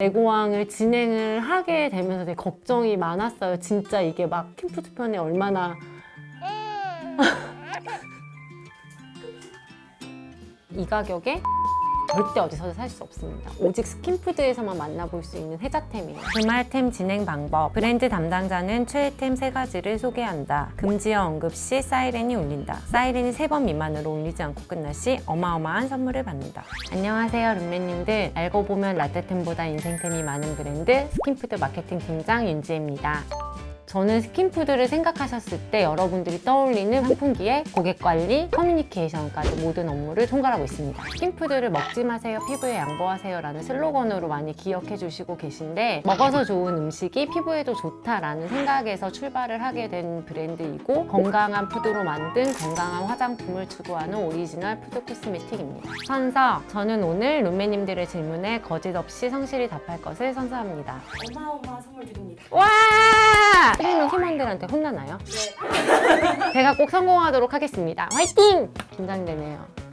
레고왕을 진행을 하게 되면서 되게 걱정이 많았어요. 진짜 이게 막 스킨푸드 편에 얼마나 이 가격에 절대 어디서도 살 수 없습니다. 오직 스킨푸드에서만 만나볼 수 있는 해자템이에요. 주말템 진행 방법. 브랜드 담당자는 최애템 세 가지를 소개한다. 금지어 언급 시 사이렌이 울린다. 사이렌이 세번 미만으로 울리지 않고 끝날 시 어마어마한 선물을 받는다. 안녕하세요, 룸메님들. 알고 보면 라떼템보다 인생템이 많은 브랜드 스킨푸드 마케팅 팀장 윤지혜입니다. 저는 스킨푸드를 생각하셨을 때 여러분들이 떠올리는 상품기에 고객 관리, 커뮤니케이션까지 모든 업무를 총괄하고 있습니다. 스킨푸드를 먹지 마세요, 피부에 양보하세요 라는 슬로건으로 많이 기억해 주시고 계신데 먹어서 좋은 음식이 피부에도 좋다라는 생각에서 출발을 하게 된 브랜드이고 건강한 푸드로 만든 건강한 화장품을 추구하는 오리지널 푸드 코스메틱입니다. 선서, 저는 오늘 룸메님들의 질문에 거짓 없이 성실히 답할 것을 선서합니다. 어마어마한 선물 드립니다. 와! 팀은 팀원들한테 혼나나요? 네. 제가 꼭 성공하도록 하겠습니다. 화이팅! 긴장되네요.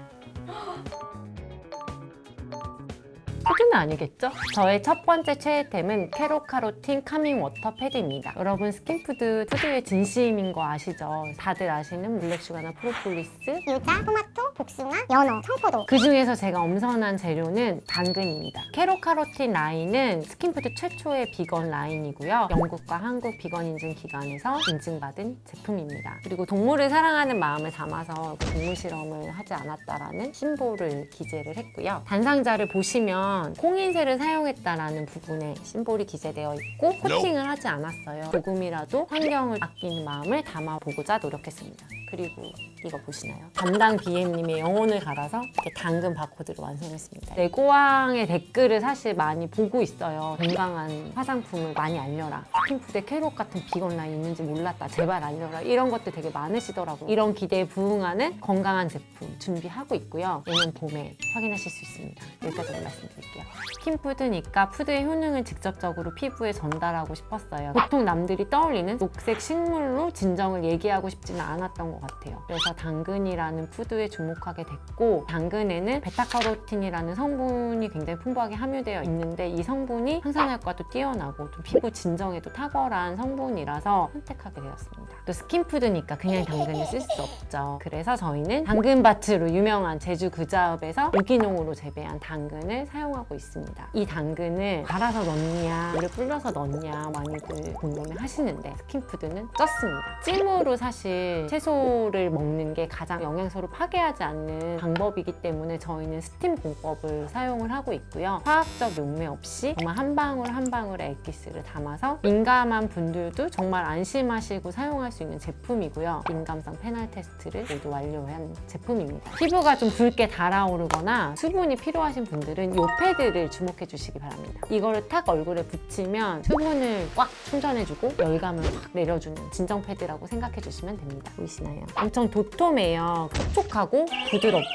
수준은 아니겠죠? 저의 첫 번째 최애템은 캐로카로틴 카밍 워터 패드입니다. 여러분 스킨푸드 푸드의 진심인 거 아시죠? 다들 아시는 블랙슈가나 프로폴리스 유자, 토마토, 복숭아, 연어, 청포도 그 중에서 제가 엄선한 재료는 당근입니다. 캐로카로틴 라인은 스킨푸드 최초의 비건 라인이고요. 영국과 한국 비건 인증 기관에서 인증받은 제품입니다. 그리고 동물을 사랑하는 마음을 담아서 그 동물 실험을 하지 않았다라는 심볼을 기재를 했고요. 단상자를 보시면 콩인쇄를 사용했다라는 부분에 심볼이 기재되어 있고 코팅을 하지 않았어요. 조금이라도 환경을 아끼는 마음을 담아보고자 노력했습니다. 그리고 이거 보시나요? 담당 BM님의 영혼을 갈아서 이렇게 당근 바코드를 완성했습니다. 레고왕의 댓글을 사실 많이 보고 있어요. 건강한 화장품을 많이 알려라. 스킨푸드에 캐롯 같은 비건 라인 있는지 몰랐다. 제발 알려라. 이런 것들 되게 많으시더라고요. 이런 기대에 부응하는 건강한 제품 준비하고 있고요. 내년 봄에 확인하실 수 있습니다. 여기까지 말씀드 릴게요. 스킨푸드니까 푸드의 효능을 직접적으로 피부에 전달하고 싶었어요. 보통 남들이 떠올리는 녹색 식물로 진정을 얘기하고 싶지는 않았던 것 같아요. 그래서 당근이라는 푸드에 주목하게 됐고 당근에는 베타카로틴이라는 성분이 굉장히 풍부하게 함유되어 있는데 이 성분이 항산화효과도 뛰어나고 좀 피부 진정에도 탁월한 성분이라서 선택하게 되었습니다. 또 스킨푸드니까 그냥 당근을 쓸 수 없죠. 그래서 저희는 당근밭으로 유명한 제주 구자읍에서 유기농으로 재배한 당근을 사용 하고 있습니다. 이 당근을 갈아서 넣냐, 물에 불려서 넣냐 많이들 궁금해 하시는데 스킨푸드는 쪘습니다. 찜으로 사실 채소를 먹는 게 가장 영양소를 파괴하지 않는 방법이기 때문에 저희는 스팀 공법을 사용을 하고 있고요. 화학적 용매 없이 정말 한 방울 한 방울의 액기스를 담아서 민감한 분들도 정말 안심하시고 사용할 수 있는 제품이고요. 민감성 페널 테스트를 모두 완료한 제품입니다. 피부가 좀 붉게 달아오르거나 수분이 필요하신 분들은 이 패드를 주목해 주시기 바랍니다. 이거를 탁 얼굴에 붙이면 수분을 꽉 충전해주고 열감을 확 내려주는 진정 패드라고 생각해 주시면 됩니다. 보이시나요? 엄청 도톰해요. 촉촉하고 부드럽고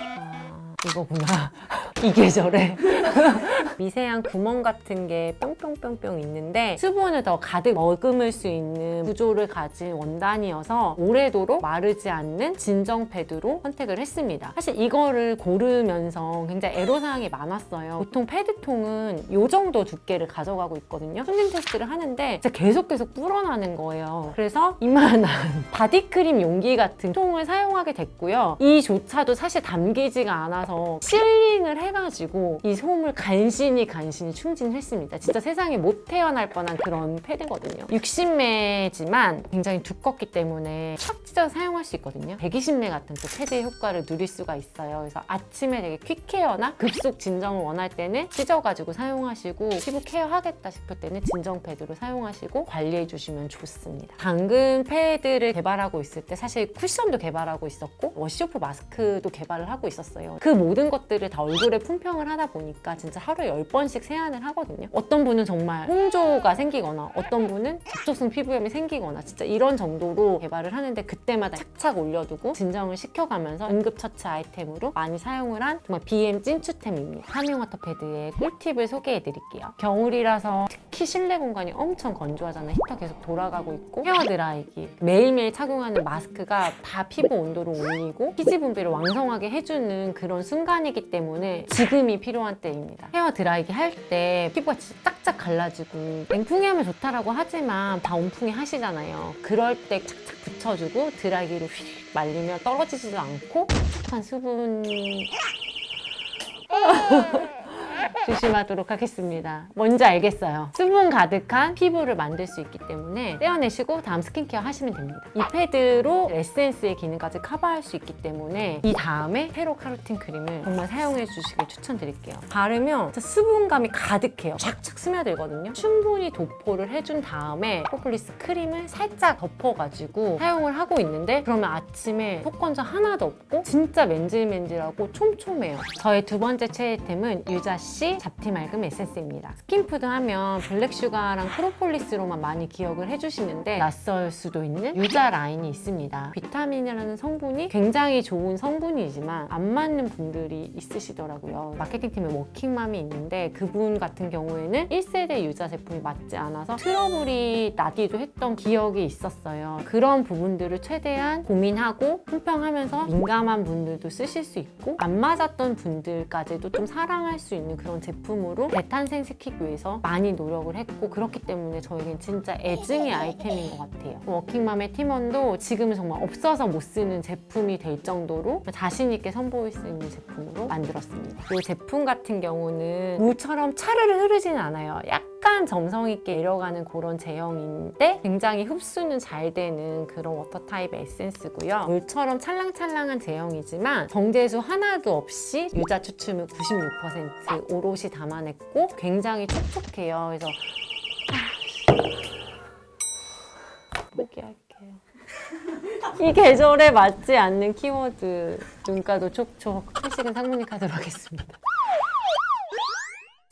아, 이거구나. 이게 저래. 미세한 구멍 같은 게 뿅뿅뿅뿅 있는데 수분을 더 가득 머금을 수 있는 구조를 가진 원단이어서 오래도록 마르지 않는 진정 패드로 선택을 했습니다. 사실 이거를 고르면서 굉장히 애로사항이 많았어요. 보통 패드통은 이 정도 두께를 가져가고 있거든요. 손님 테스트를 하는데 계속 계속 불어나는 거예요. 그래서 이만한 바디크림 용기 같은 통을 사용하게 됐고요. 이조차도 사실 담기지가 않아서 실링을 해 가지고 이 솜을 간신히 간신히 충진했습니다. 진짜 세상에 못 태어날 뻔한 그런 패드거든요. 60매지만 굉장히 두껍기 때문에 촥 찢어서 사용할 수 있거든요. 120매 같은 또 패드의 효과를 누릴 수가 있어요. 그래서 아침에 되게 퀵케어나 급속 진정을 원할 때는 찢어가지고 사용하시고 피부 케어하겠다 싶을 때는 진정 패드로 사용하시고 관리해 주시면 좋습니다. 당근 패드를 개발하고 있을 때 사실 쿠션도 개발하고 있었고 워시오프 마스크도 개발을 하고 있었어요. 그 모든 것들을 다 얼굴에 품평을 하다 보니까 진짜 하루에 10번씩 세안을 하거든요. 어떤 분은 정말 홍조가 생기거나 어떤 분은 접촉성 피부염이 생기거나 진짜 이런 정도로 개발을 하는데 그때마다 착착 올려두고 진정을 시켜가면서 응급처치 아이템으로 많이 사용을 한 정말 BM 찐추템입니다. 카밍 워터 패드의 꿀팁을 소개해 드릴게요. 겨울이라서 특히 실내 공간이 엄청 건조하잖아요. 히터 계속 돌아가고 있고 헤어 드라이기 매일매일 착용하는 마스크가 다 피부 온도를 올리고 피지 분비를 왕성하게 해주는 그런 순간이기 때문에 지금이 필요한 때입니다. 헤어 드라이기 할 때 피부가 진짜 딱딱 갈라지고 냉풍이 하면 좋다라고 하지만 다 온풍이 하시잖아요. 그럴 때 착착 붙여주고 드라이기로 휙 말리면 떨어지지도 않고 촉촉한 수분이 조심하도록 하겠습니다. 뭔지 알겠어요. 수분 가득한 피부를 만들 수 있기 때문에 떼어내시고 다음 스킨케어 하시면 됩니다. 이 패드로 에센스의 기능까지 커버할 수 있기 때문에 이 다음에 페로 카로틴 크림을 정말 사용해 주시길 추천드릴게요. 바르면 수분감이 가득해요. 쫙쫙 스며들거든요. 충분히 도포를 해준 다음에 포플리스 크림을 살짝 덮어가지고 사용을 하고 있는데 그러면 아침에 속건조 하나도 없고 진짜 맨질맨질하고 촘촘해요. 저의 두 번째 최애템은 유자씨 잡티 맑음 에센스입니다. 스킨푸드 하면 블랙슈가랑 프로폴리스로만 많이 기억을 해주시는데 낯설 수도 있는 유자 라인이 있습니다. 비타민이라는 성분이 굉장히 좋은 성분이지만 안 맞는 분들이 있으시더라고요. 마케팅팀에 워킹맘이 있는데 그분 같은 경우에는 1세대 유자 제품이 맞지 않아서 트러블이 나기도 했던 기억이 있었어요. 그런 부분들을 최대한 고민하고 품평하면서 민감한 분들도 쓰실 수 있고 안 맞았던 분들까지도 좀 사랑할 수 있는 그런 제품으로 대탄생시키기 위해서 많이 노력을 했고 그렇기 때문에 저에겐 진짜 애증의 아이템인 것 같아요. 워킹맘의 팀원도 지금은 정말 없어서 못 쓰는 제품이 될 정도로 자신 있게 선보일 수 있는 제품으로 만들었습니다. 이 제품 같은 경우는 물처럼 차르르 흐르지는 않아요. 약 간 점성 있게 내려가는 그런 제형인데 굉장히 흡수는 잘 되는 그런 워터 타입의 에센스고요. 물처럼 찰랑찰랑한 제형이지만 정제수 하나도 없이 유자 추출물 96% 오롯이 담아냈고 굉장히 촉촉해요. 그래서 포기할게요. 이 계절에 맞지 않는 키워드 눈가도 촉촉 회식은 상무님 카드로 하겠습니다.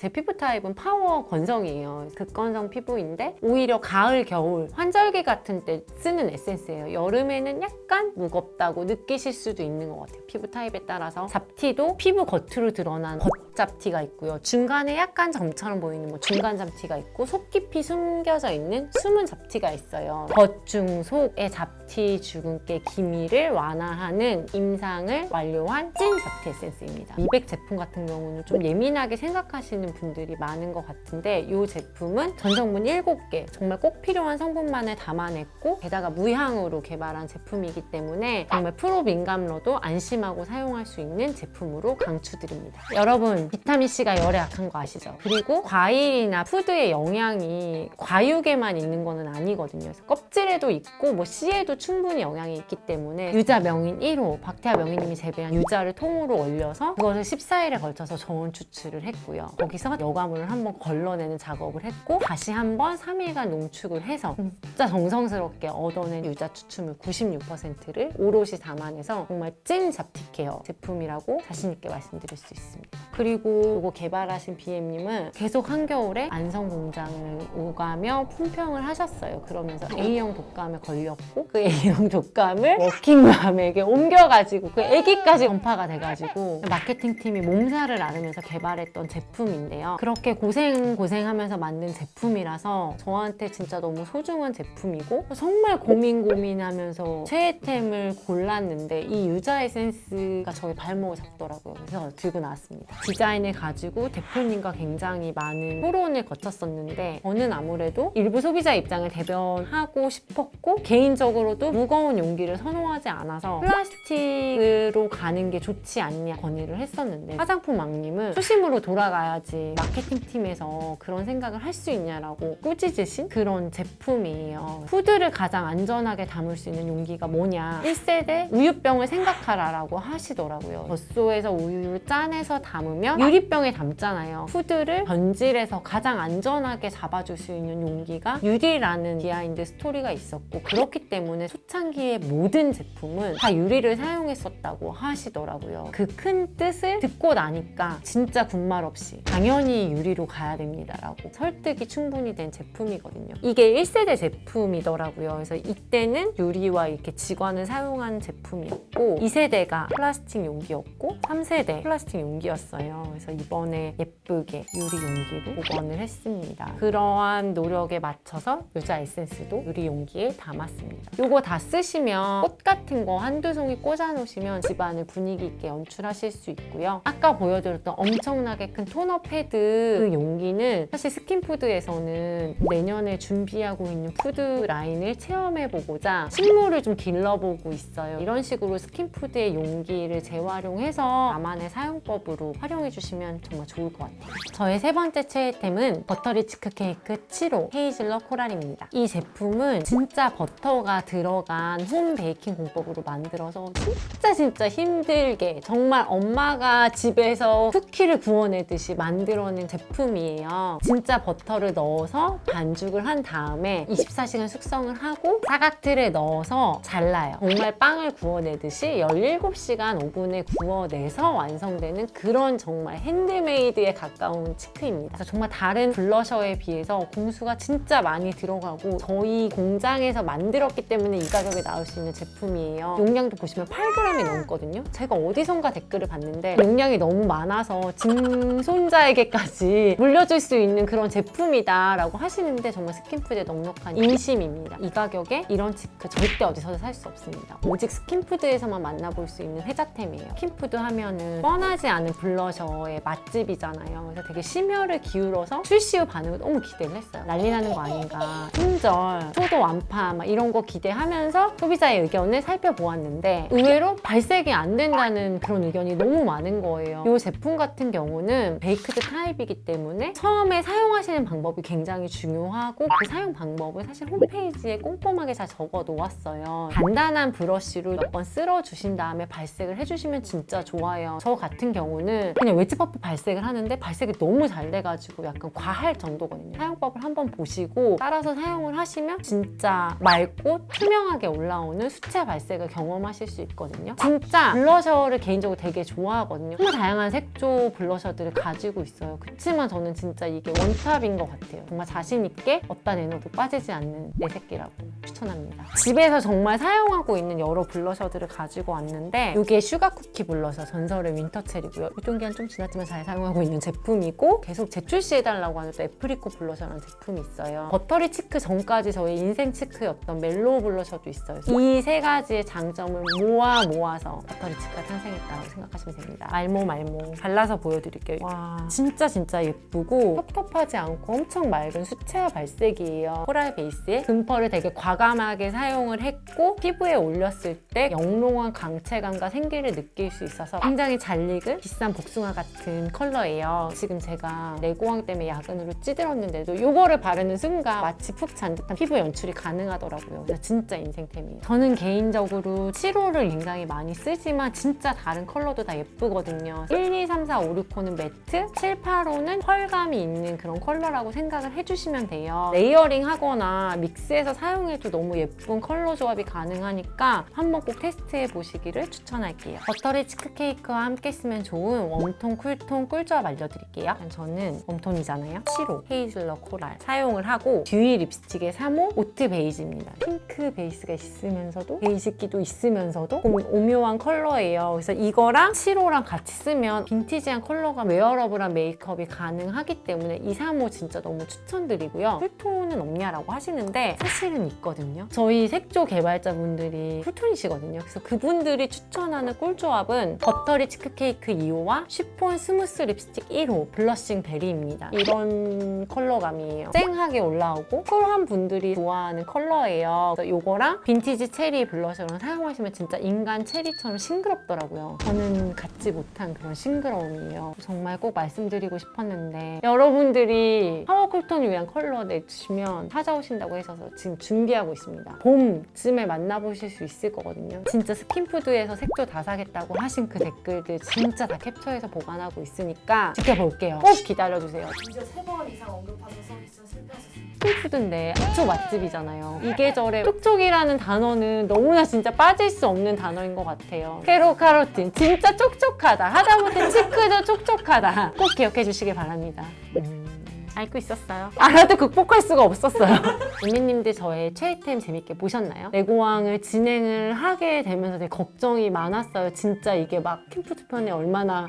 제 피부 타입은 파워 건성이에요. 극건성 피부인데 오히려 가을, 겨울, 환절기 같은 때 쓰는 에센스예요. 여름에는 약간 무겁다고 느끼실 수도 있는 것 같아요. 피부 타입에 따라서 잡티도 피부 겉으로 드러난 겉 잡티가 있고요. 중간에 약간 점처럼 보이는 뭐 중간 잡티가 있고 속 깊이 숨겨져 있는 숨은 잡티가 있어요. 겉, 중, 속의 잡티 주근깨 기미를 완화하는 임상을 완료한 찐 잡티 에센스입니다. 미백 제품 같은 경우는 좀 예민하게 생각하시는 분들이 많은 것 같은데 이 제품은 전성분 7개 정말 꼭 필요한 성분만을 담아냈고 게다가 무향으로 개발한 제품이기 때문에 정말 프로 민감러도 안심하고 사용할 수 있는 제품으로 강추드립니다. 여러분 비타민C가 열에 약한 거 아시죠? 그리고 과일이나 푸드의 영양이 과육에만 있는 거는 아니거든요. 그래서 껍질에도 있고 뭐 씨에도 충분히 영양이 있기 때문에 유자 명인 1호 박태하 명인님이 재배한 유자를 통으로 얼려서 그것을 14일에 걸쳐서 저온 추출을 했고요. 거기서 여과물을 한번 걸러내는 작업을 했고 다시 한번 3일간 농축을 해서 진짜 정성스럽게 얻어낸 유자 추출물 96%를 오롯이 담아내서 정말 찐 잡티케어 제품이라고 자신있게 말씀드릴 수 있습니다. 그리고 이거 개발하신 BM님은 계속 한겨울에 안성 공장을 오가며 품평을 하셨어요. 그러면서 A형 독감에 걸렸고 그 A형 독감을 워킹맘에게 옮겨가지고 그 아기까지 전파가 돼가지고 마케팅 팀이 몸살을 앓으면서 개발했던 제품인데요. 그렇게 고생 고생하면서 만든 제품이라서 저한테 진짜 너무 소중한 제품이고 정말 고민 고민하면서 최애템을 골랐는데 이 유자 에센스가 저의 발목을 잡더라고요. 그래서 들고 나왔습니다. 디자인을 가지고 대표님과 굉장히 많은 토론을 거쳤었는데 저는 아무래도 일부 소비자 입장을 대변하고 싶었고 개인적으로도 무거운 용기를 선호하지 않아서 플라스틱으로 가는 게 좋지 않냐 건의를 했었는데 화장품 왕님은 초심으로 돌아가야지 마케팅 팀에서 그런 생각을 할 수 있냐라고 꾸짖으신 그런 제품이에요. 푸드를 가장 안전하게 담을 수 있는 용기가 뭐냐 1세대 우유병을 생각하라라고 하시더라고요. 젖소에서 우유를 짜내서 담으면 유리병에 담잖아요. 푸드를 변질해서 가장 안전하게 잡아줄 수 있는 용기가 유리라는 비하인드 스토리가 있었고 그렇기 때문에 초창기의 모든 제품은 다 유리를 사용했었다고 하시더라고요. 그 큰 뜻을 듣고 나니까 진짜 군말 없이 당연히 유리로 가야 됩니다라고 설득이 충분히 된 제품이거든요. 이게 1세대 제품이더라고요. 그래서 이때는 유리와 이렇게 지관을 사용한 제품이었고 2세대가 플라스틱 용기였고 3세대 플라스틱 용기였어요. 그래서 이번에 예쁘게 유리 용기로 복원을 했습니다. 그러한 노력에 맞춰서 여자 에센스도 유리 용기에 담았습니다. 요거 다 쓰시면 꽃 같은 거 한두 송이 꽂아 놓으시면 집안을 분위기 있게 연출하실 수 있고요. 아까 보여드렸던 엄청나게 큰 토너 패드 그 용기는 사실 스킨푸드에서는 내년에 준비하고 있는 푸드 라인을 체험해보고자 식물을 좀 길러보고 있어요. 이런 식으로 스킨푸드의 용기를 재활용해서 나만의 사용법으로 활용해 주시면 정말 좋을 것 같아요. 저의 세 번째 최애템은 버터리치크 케이크 7호 헤이즐넛 코랄입니다. 이 제품은 진짜 버터가 들어간 홈 베이킹 공법으로 만들어서 진짜 진짜 힘들게 정말 엄마가 집에서 쿠키를 구워내듯이 만들어낸 제품이에요. 진짜 버터를 넣어서 반죽을 한 다음에 24시간 숙성을 하고 사각틀에 넣어서 잘라요. 정말 빵을 구워내듯이 17시간 오븐에 구워내서 완성되는 그런 정말 핸드메이드에 가까운 치크입니다. 그래서 정말 다른 블러셔에 비해서 공수가 진짜 많이 들어가고 저희 공장에서 만들었기 때문에 이 가격에 나올 수 있는 제품이에요. 용량도 보시면 8g이 넘거든요. 제가 어디선가 댓글을 봤는데 용량이 너무 많아서 증손자에게까지 물려줄 수 있는 그런 제품이다 라고 하시는데 정말 스킨푸드에 넉넉한 인심입니다. 이 가격에 이런 치크 절대 어디서도 살 수 없습니다. 오직 스킨푸드에서만 만나볼 수 있는 혜자템이에요. 스킨푸드 하면은 뻔하지 않은 블러셔 의 맛집이잖아요. 그래서 되게 심혈을 기울여서 출시 후 반응을 너무 기대를 했어요. 난리 나는 거 아닌가. 품절, 초도 완파 막 이런 거 기대하면서 소비자의 의견을 살펴보았는데 의외로 발색이 안 된다는 그런 의견이 너무 많은 거예요. 이 제품 같은 경우는 베이크드 타입이기 때문에 처음에 사용하시는 방법이 굉장히 중요하고 그 사용 방법을 사실 홈페이지에 꼼꼼하게 잘 적어 놓았어요. 간단한 브러쉬로 몇 번 쓸어 주신 다음에 발색을 해주시면 진짜 좋아요. 저 같은 경우는 그냥 웨지 퍼프 발색을 하는데 발색이 너무 잘 돼가지고 약간 과할 정도거든요. 사용법을 한번 보시고 따라서 사용을 하시면 진짜 맑고 투명하게 올라오는 수채 발색을 경험하실 수 있거든요. 진짜 블러셔를 개인적으로 되게 좋아하거든요. 정말 다양한 색조 블러셔들을 가지고 있어요. 그렇지만 저는 진짜 이게 원탑인 것 같아요. 정말 자신 있게 어디다 내놔도 빠지지 않는 내 새끼라고 추천합니다. 집에서 정말 사용하고 있는 여러 블러셔들을 가지고 왔는데 이게 슈가 쿠키 블러셔 전설의 윈터 체리고요. 유통기한 좀 지났지만 잘 사용하고 있는 제품이고 계속 재출시해달라고 하는 또 애프리코 블러셔라는 제품이 있어요. 버터리 치크 전까지 저의 인생 치크였던 멜로우 블러셔도 있어요. 이 세 가지의 장점을 모아 모아서 버터리 치크가 탄생했다고 생각하시면 됩니다. 말모 말모 발라서 보여드릴게요. 와 진짜 진짜 예쁘고 텁텁하지 않고 엄청 맑은 수채화 발색이에요. 코랄 베이스에 금펄을 되게 과감하게 사용을 했고 피부에 올렸을 때 영롱한 강체감과 생기를 느낄 수 있어서 굉장히 잘 익은 비싼 복숭아 같은 컬러예요. 지금 제가 내고왕 때문에 야근으로 찌들었는데도 이거를 바르는 순간 마치 푹 잔 듯한 피부 연출이 가능하더라고요. 진짜 인생템이에요. 저는 개인적으로 7호를 굉장히 많이 쓰지만 진짜 다른 컬러도 다 예쁘거든요. 1, 2, 3, 4, 5, 6호는 매트, 7, 8호는 펄감이 있는 그런 컬러라고 생각을 해주시면 돼요. 레이어링 하거나 믹스해서 사용해도 너무 예쁜 컬러 조합이 가능하니까 한번 꼭 테스트해 보시기를 추천할게요. 버터리 치크 케이크와 함께 쓰면 좋은 웜톤, 쿨톤, 꿀조합 알려드릴게요. 저는 웜톤이잖아요. 7호 헤이즐넛 코랄 사용을 하고 듀이 립스틱의 3호 오트 베이지입니다. 핑크 베이스가 있으면서도 베이지기도 있으면서도 좀 오묘한 컬러예요. 그래서 이거랑 7호랑 같이 쓰면 빈티지한 컬러가 웨어러블한 메이크업이 가능하기 때문에 이 3호 진짜 너무 추천드리고요. 쿨톤은 없냐라고 하시는데 사실은 있거든요. 저희 색조 개발자분들이 쿨톤이시거든요. 그래서 그분들이 추천하는 꿀조합은 버터리 치크 케이크 2호와 쉬폰 스무스 립스틱 1호 블러싱 베리입니다. 이런 컬러감이에요. 쨍하게 올라오고 쿨한 분들이 좋아하는 컬러예요. 그래서 이거랑 빈티지 체리 블러셔랑 사용하시면 진짜 인간 체리처럼 싱그럽더라고요. 저는 갖지 못한 그런 싱그러움이에요. 정말 꼭 말씀드리고 싶었는데 여러분들이 파워 쿨톤을 위한 컬러 내주시면 찾아오신다고 해서 지금 준비하고 있습니다. 봄쯤에 만나보실 수 있을 거거든요. 진짜 스킨푸드에서 색조 다 사겠다고 하신 그 댓글들 진짜 다 캡처해서 보 관하고 있으니까 지켜볼게요. 꼭 기다려주세요. 이제 세 번 이상 언급하는 서비스 실패하셨습니다. 스킨푸드인데 촉 맛집이잖아요. 이 계절에 촉촉이라는 단어는 너무나 진짜 빠질 수 없는 단어인 것 같아요. 캐로 카로틴 진짜 촉촉하다. 하다못해 치크도 촉촉하다. 꼭 기억해 주시길 바랍니다. 음, 알고 있었어요. 알아도 극복할 수가 없었어요. 은미님들 저의 최애템 재밌게 보셨나요? 레고왕을 진행을 하게 되면서 되게 걱정이 많았어요. 진짜 이게 막 캠프드 편에 얼마나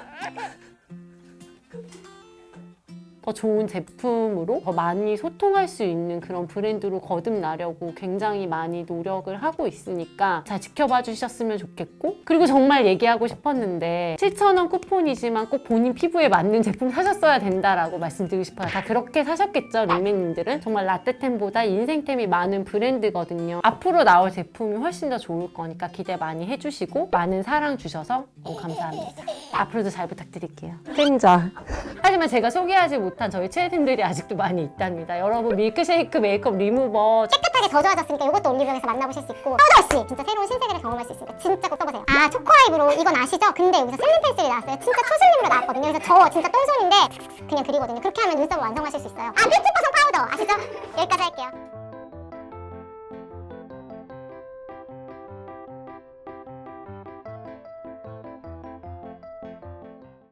더 좋은 제품으로 더 많이 소통할 수 있는 그런 브랜드로 거듭나려고 굉장히 많이 노력을 하고 있으니까 잘 지켜봐 주셨으면 좋겠고 그리고 정말 얘기하고 싶었는데 7,000원 쿠폰이지만 꼭 본인 피부에 맞는 제품 사셨어야 된다라고 말씀드리고 싶어요. 다 그렇게 사셨겠죠, 림메님들은? 정말 라떼템보다 인생템이 많은 브랜드거든요. 앞으로 나올 제품이 훨씬 더 좋을 거니까 기대 많이 해주시고 많은 사랑 주셔서 감사합니다. 앞으로도 잘 부탁드릴게요. 땡자. 하지만 제가 소개하지 못한 저희 최애템들이 아직도 많이 있답니다. 여러분 밀크쉐이크 메이크업 리무버 깨끗하게 더 좋아졌으니까 이것도 올리브영에서 만나보실 수 있고 파우더워시 진짜 새로운 신세계를 경험할 수 있으니까 진짜 꼭 써보세요 아 초코 아이브로 이건 아시죠? 근데 여기서 슬림 펜슬이 나왔어요 진짜 초슬림으로 나왔거든요 그래서 저 진짜 똥손인데 그냥 그리거든요 그렇게 하면 눈썹을 완성하실 수 있어요 아 뷰티 퍼성 파우더 아시죠? 여기까지 할게요